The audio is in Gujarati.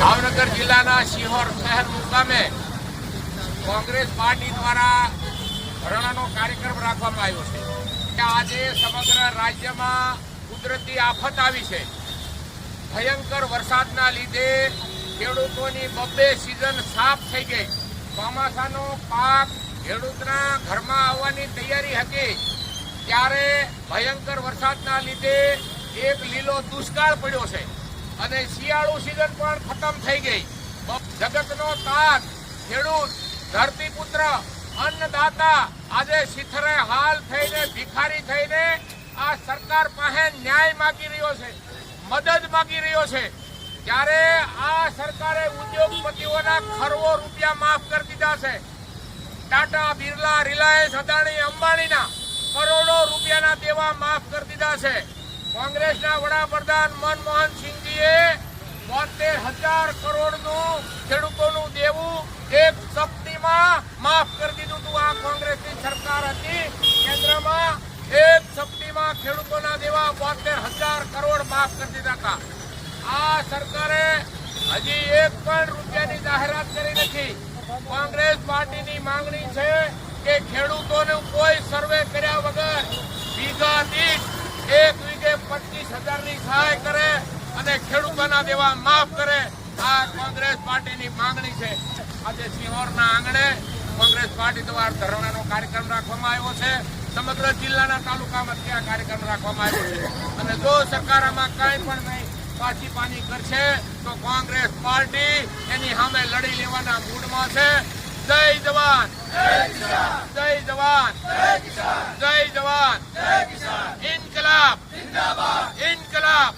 ભાવનગર જિલ્લાના શિહોર શહેર મુકામે કોંગ્રેસ પાર્ટી દ્વારા ધરણાનો કાર્યક્રમ રાખવામાં આવ્યો છે. આજે સમગ્ર રાજ્યમાં કુદરતી આફત આવી છે. ભયંકર વરસાદના લીધે ખેડૂતોની બબ્બે સિઝન સાફ થઈ ગઈ. ચોમાસાનો પાક ખેડૂતના ઘરમાં આવવાની તૈયારી હતી ત્યારે ભયંકર વરસાદના લીધે એક લીલો દુષ્કાળ પડ્યો છે. અને શિયાળુ સિઝન પણ ખતમ થઈ ગઈ. જગતનો તાત, ખેડૂત, ધરતીપુત્ર, અન્નદાતા આજે શિથરે હાલ થઈને, ભિખારી થઈને આ સરકાર પાસે ન્યાય માગી રહ્યો છે, મદદ માગી રહ્યો છે. ત્યારે આ સરકારે ઉદ્યોગપતિઓના ખરવો રૂપિયા માફ કરી દીધા છે. ટાટા, બિરલા, રિલાયન્સ, અદાણી, અંબાણીના કરોડો રૂપિયાના દેવા માફ કરી દીધા છે. કોંગ્રેસના વડાપ્રધાન મનમોહન સિંહજીએ બોતેર હજાર કરોડનું ખેડૂતોનું દેવું એક સપ્તીમાં માફ કરી દીધું હતું આ કોંગ્રેસની સરકાર હતી. કેન્દ્રમાં એક સપ્તીમાં ખેડૂતોના દેવા બોતેર હજાર કરોડ માફ કરી દીધા હતા. આ સરકારે હજી એક પણ રૂપિયાની જાહેરાત કરી નથી. કોંગ્રેસ પાર્ટીની માંગણી છે કે ખેડૂતોનું કોઈ સર્વે કર્યા વગર વીઘા દીઠ એક વીઘે પચીસ હજારની સહાય કરે અને ખેડૂતોના દેવા, માફ કરે. આ કોંગ્રેસ પાર્ટીની માંગણી છે. આજે સિહોરના આંગણે કોંગ્રેસ પાર્ટી દ્વારા ધરણાનો કાર્યક્રમ રાખવામાં આવ્યો છે. સમગ્ર જિલ્લાના તાલુકામાં ત્યાં કાર્યક્રમ રાખવામાં આવ્યો છે. અને જો સરકાર આમાં કાંઈ પણ નહીં પાછી પાની કરશે, તો કોંગ્રેસ પાર્ટી એની સામે લડી લેવાના મૂડમાં છે. જય જવાન. જય જવાન. જય જવાન. ઇન્કલાબ. ઇન્કલાબ.